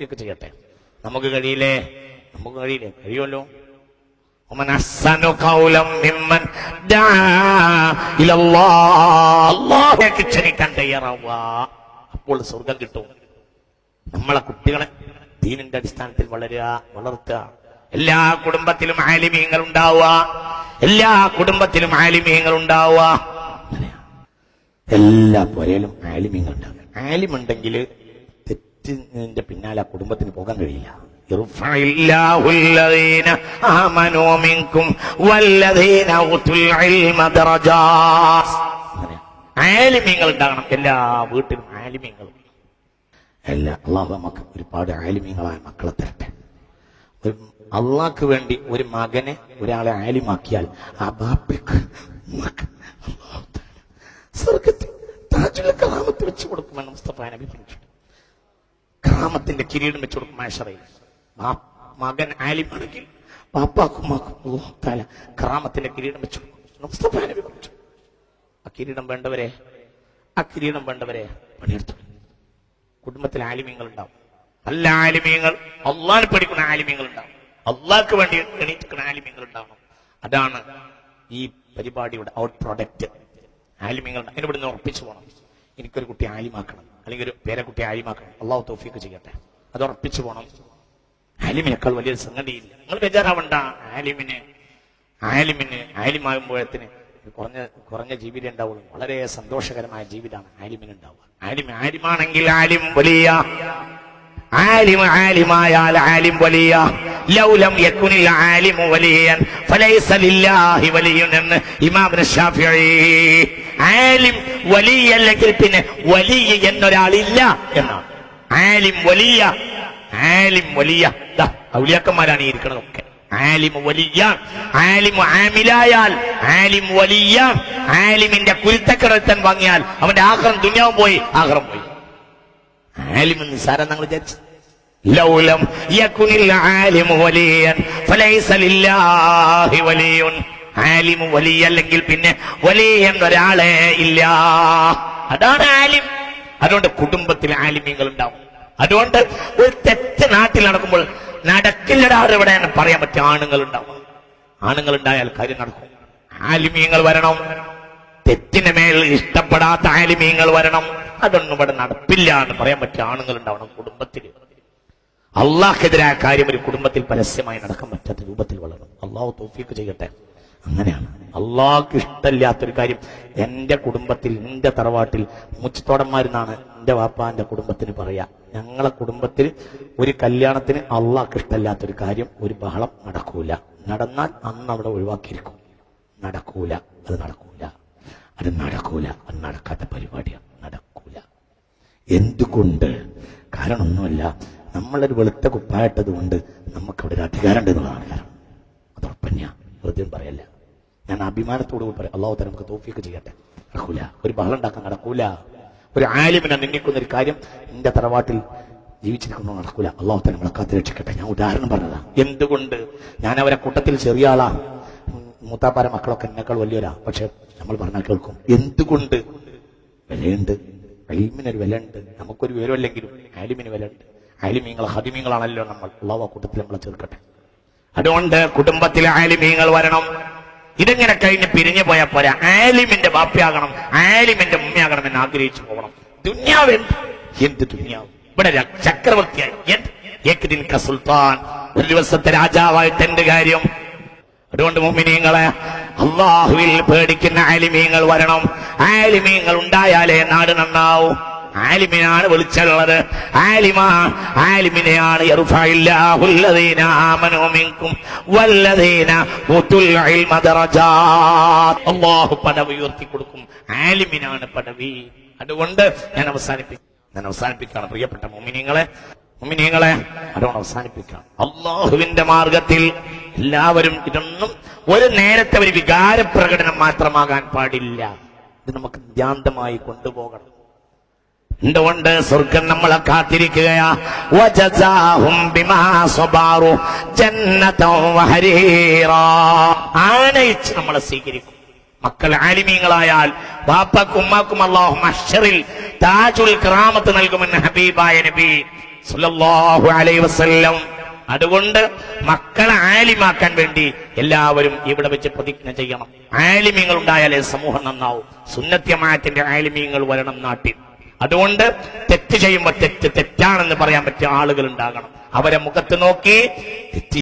വൃത്തിയൊക്കെ ചെയ്യട്ടെ. നമുക്ക് കഴിയില്ലേ? നമുക്ക് കഴിയില്ലേ? കഴിയുമല്ലോ? അപ്പോൾ സ്വർഗം കിട്ടും. നമ്മളെ കുട്ടികളെ ദീനിന്റെ അടിസ്ഥാനത്തിൽ വളരുക വളർത്തുക. എല്ലാ കുടുംബത്തിലും ആലിമീങ്ങൾ ഉണ്ടാവുക. എല്ലാ കുടുംബത്തിലും ആലിമീങ്ങൾ ഉണ്ടാവുക. എല്ലാ പുരയിലും ആലിമീങ്ങൾ ഉണ്ടാവുക. ആലിമുണ്ടെങ്കിൽ തെറ്റിന്റെ പിന്നാലെ ആ കുടുംബത്തിന് പോകാൻ കഴിയില്ല يرفع الله الذين آمنوا منكم والذين أوتوا العلم درجات അങ്ങനെയാ. ആലിമീങ്ങൾ ഉണ്ടാകണം എല്ലാ വീട്ടിലും ആലിമീങ്ങൾ എല്ലാ അള്ളാഹു നമുക്ക് ഒരുപാട് ആലിമീങ്ങളായ മക്കളെ തരട്ടെ ഒരു അള്ളാഹ്ക്ക് വേണ്ടി ഒരു മകനെ ഒരാളെ ആലിമാക്കിയാൽ ആ ബാപ്പയ്ക്ക് ഉമ്മക്ക് അല്ലാഹു തആല സ്വർഗത്തിൽ താജുൽ കറാമത്ത് വെച്ച് കൊടുക്കുമെന്ന് മുസ്തഫ നബി പറഞ്ഞു കറാമത്തിന്റെ കിരീടം വെച്ചു കൊടുക്കും മാഷറയിൽ. മകൻ ആലിമാണെങ്കിൽ പാപ്പാക്കും കറാമത്തിന്റെ കിരീടം വെച്ചു കൊടുക്കും. ആ കിരീടം വേണ്ടവരെ ആ കിരീടം വേണ്ടവരെ പണിയെടുത്തു. കുടുംബത്തിൽ ആലിമ്യങ്ങൾ ഉണ്ടാവും നല്ല ആലിമ്യങ്ങൾ അള്ളാഹിനെ പഠിക്കുന്ന ആലിമ്യങ്ങൾ ഉണ്ടാവും അള്ളാഹ്ക്ക് വേണ്ടി എണീറ്റിക്കുന്ന ആലിമ്യങ്ങൾ ഉണ്ടാവണം അതാണ് ഈ പരിപാടിയുടെ ഔട്ട് പ്രൊഡക്റ്റ് ആലിമ്യങ്ങൾ അതിന് ഇവിടുന്ന് ഉറപ്പിച്ചു പോകണം. എനിക്കൊരു കുട്ടി ആലിമാക്കണം. അല്ലെങ്കിൽ ഒരു പേരക്കുട്ടി ആലിമാക്കണം. അള്ളാഹു തോഫിക്ക് ചെയ്യട്ടെ. അത് ഉറപ്പിച്ചു പോകണം ആലിമിനേക്കാൾ വലിയൊരു സംഗതിയില്ല. നിങ്ങൾ ബേജാറാവണ്ട. ആലിമിന് ആലിമിന് ആലിമാകുമ്പോഴത്തിന് കുറഞ്ഞ കുറഞ്ഞ ജീവിതം ഉണ്ടാവുള്ളൂ. വളരെ സന്തോഷകരമായ ജീവിതമാണ് ആലിമിന് ഉണ്ടാവുക ആലിം ആലിമാണെങ്കിൽ ആലിം വലിയ. ആലിം ആലിമായാൽ ആലിം വലിയ. ലൗലം യക്കുനിൽ ആലിമു വലിയൻ. ഫലൈസ ലില്ലാഹി വലിയുൻ എന്ന് ഇമാം ഷാഫിഈ ആലിം വലിയ അല്ലെങ്കിൽ പിന്നെ വലിയ എന്നൊരാളില്ല എന്നാണ്. ആലിം വലിയ ആലിം വലിയ. ഔലിയാക്കന്മാരാണ് ഈ ഇരിക്കണതൊക്കെ. ആലിം വലിയ ആലിം ആമിലായാൽ ആലിം വലിയ. ആലിമിന്റെ കുരുത്തക്കിടത്തൻ വാങ്ങിയാൽ അവന്റെ ആഹ്റം ദുനിയാവും പോയി ആഹ്റം പോയി. ആലിം നിസാരം നിങ്ങൾ വിചാരിച്ചു. ലൗലം യകുനിൽ ആലിം വലിയൻ ഫലൈസ ലില്ലാഹി വലിയുൻ. ആലിമു വലിയ അല്ലെങ്കിൽ പിന്നെ വലിയ എന്നൊരാളെ ഇല്ല. അതാണ് ആലിം. അതുകൊണ്ട് കുടുംബത്തിൽ ആലിമ്യങ്ങൾ ഉണ്ടാവും അതുകൊണ്ട് ഒരു തെറ്റ് നാട്ടിൽ നടക്കുമ്പോൾ നടക്കില്ലടാ ഇവിടെ പറയാൻ പറ്റിയ ആണുങ്ങൾ ഉണ്ടാവും ആണുങ്ങൾ ഉണ്ടായാൽ കാര്യം നടക്കും. ആലിമ്യങ്ങൾ വരണം. തെറ്റിന് മേൽ ഇഷ്ടപ്പെടാത്ത ആലിമ്യങ്ങൾ വരണം. അതൊന്നും ഇവിടെ നടപ്പില്ല എന്ന് പറയാൻ പറ്റിയ ആണുങ്ങൾ ഉണ്ടാവണം കുടുംബത്തിൽ. അള്ളാഹ്ക്കെതിരായ കാര്യം ഒരു കുടുംബത്തിൽ പരസ്യമായി നടക്കാൻ പറ്റാത്ത രൂപത്തിൽ വളരണം. അള്ളാഹു തോഫീക്ക് ചെയ്യട്ടെ. അങ്ങനെയാണ്. അള്ളാഹ്ക്ക് ഇഷ്ടമില്ലാത്തൊരു കാര്യം. എന്റെ കുടുംബത്തിൽ എന്റെ തറവാട്ടിൽ മുച്ചത്തോടന്മാരെന്നാണ് എന്റെ വാപ്പാന്റെ കുടുംബത്തിന് പറയാ. ഞങ്ങളെ കുടുംബത്തിൽ ഒരു കല്യാണത്തിന് അള്ളാഹ്ക്ക് ഇഷ്ടമില്ലാത്തൊരു കാര്യം ഒരു ബഹളം നടക്കൂല. നടന്നാൽ അന്ന് അവിടെ ഒഴിവാക്കിയിരിക്കും. നടക്കൂല. അത് നടക്കൂല. അത് നടക്കൂല. അത് നടക്കാത്ത പരിപാടിയാണ് നടക്കൂല. എന്തുകൊണ്ട്? കാരണം ഒന്നുമല്ല നമ്മളൊരു വെളുത്ത കുപ്പായിട്ടത് കൊണ്ട് നമുക്കവിടെ ഒരു അധികാരം ഉണ്ട് എന്നുള്ളതാണ് കാരണം. വെറുതെ പറയല്ല. ഞാൻ അഭിമാനത്തോടു കൂടി പറയാം. അള്ളാഹു തരം നമുക്ക് തോഫിയൊക്കെ ചെയ്യട്ടെ. നടക്കൂല. ഒരു ബഹളം ഉണ്ടാക്കാൻ നടക്കൂല. ഒരു ആലിമിനെ നിങ്ങൾക്കുന്ന ഒരു കാര്യം എന്റെ തറവാട്ടിൽ ജീവിച്ചിരിക്കുന്നു നടക്കൂല. അള്ളാഹു തന്നെ നമ്മളെ കാത്തു രക്ഷിക്കട്ടെ. ഞാൻ ഉദാഹരണം പറഞ്ഞതാ. എന്തുകൊണ്ട്? ഞാൻ അവരെ കൂട്ടത്തിൽ ചെറിയ ആളാ. മൂത്താപ്പാര മക്കളൊക്കെ എന്നെക്കാൾ വലിയവരാ. പക്ഷെ നമ്മൾ പറഞ്ഞാൽ കേൾക്കും. എന്തുകൊണ്ട്? വിലയുണ്ട്. അലിമിനൊരു വിലയുണ്ട്. നമുക്കൊരു വിവരമല്ലെങ്കിലും ആലിമിന് വിലയുണ്ട്. ആലിമീങ്ങൾ ഹദിമീങ്ങളാണല്ലോ നമ്മൾ. അള്ളാഹു കൂട്ടത്തിൽ നമ്മളെ ചേർക്കട്ടെ. അതുകൊണ്ട് കുടുംബത്തിലെ ആലിമീങ്ങൾ വരണം. ഇതെങ്ങനെ കഴിഞ്ഞ് പിരിഞ്ഞു പോയാൽ പോരാ? ആലിമിന്റെ ബാപ്പയാകണം ആലിമിന്റെ ഉമ്മയാകണം എന്ന് ആഗ്രഹിച്ചു പോകണം. ദുന്യാവ് എന്ത്? എന്ത് ദുന്യാവ്? ഇവിടെ ചക്രവർത്തിയായി. എന്ത്? സുൽത്താൻ. ഒരു ദിവസത്തെ രാജാവായിട്ട് എന്ത് കാര്യം? അതുകൊണ്ട് മുമ്മിനീങ്ങളെ അള്ളാഹുവിൽ പേടിക്കുന്ന ആലിമീങ്ങൾ വരണം. ആലിമീങ്ങൾ ഉണ്ടായാലേ നാട് നന്നാവും. ആലിമിനാണ് വിളിച്ചുള്ളത്. ആലിമാ ആലിമിനെയാണ് അള്ളാഹു പദവി ഉയർത്തി കൊടുക്കും. ആലിമിനാണ് പദവി. അതുകൊണ്ട് ഞാൻ അവസാനിപ്പിക്കും ഞാൻ അവസാനിപ്പിക്കുകയാണ്. പ്രിയപ്പെട്ട മോമിനിയങ്ങളെ മോമിനിയങ്ങളെ അതുകൊണ്ട് അവസാനിപ്പിക്കാം അള്ളാഹുവിന്റെ മാർഗത്തിൽ എല്ലാവരും ഇതൊന്നും ഒരു നേരത്തെ ഒരു വികാര പ്രകടനം മാത്രമാകാൻ പാടില്ല. ഇത് നമുക്ക് ധ്യാന്തമായി കൊണ്ടുപോകണം. എന്തുകൊണ്ട് സ്വർഗം നമ്മളെ കാത്തിരിക്കുകയാ? വജസാഹും ബിമാ സ്വബാറു ജന്നതൻ വഹരീറാ. ആനയിച്ച് നമ്മളെ സ്വീകരിക്കും. മക്കൾ ആലിമീങ്ങളായാൽ വാപ്പക്കും ഉമ്മാക്കും അള്ളാഹു മഷറിൽ താജുൽ ക്രാമത്ത് നൽകുമെന്ന് ഹബീബായ നബി സുല്ലാഹു അലൈ വസ്ല്ലം. അതുകൊണ്ട് മക്കളെ ആലിമാക്കാൻ വേണ്ടി എല്ലാവരും ഇവിടെ വെച്ച് പ്രതിജ്ഞ ചെയ്യണം. ആലിമ്യങ്ങൾ ഉണ്ടായാലേ സമൂഹം നന്നാവും. സുന്നത്യമായത്തിന്റെ ആലിമ്യങ്ങൾ വരണം നാട്ടിൽ. അതുകൊണ്ട് തെറ്റ് ചെയ്യുമ്പോൾ തെറ്റ് തെറ്റാണെന്ന് പറയാൻ പറ്റിയ ആളുകൾ ഉണ്ടാകണം. അവരെ മുഖത്ത് നോക്കി തെറ്റ്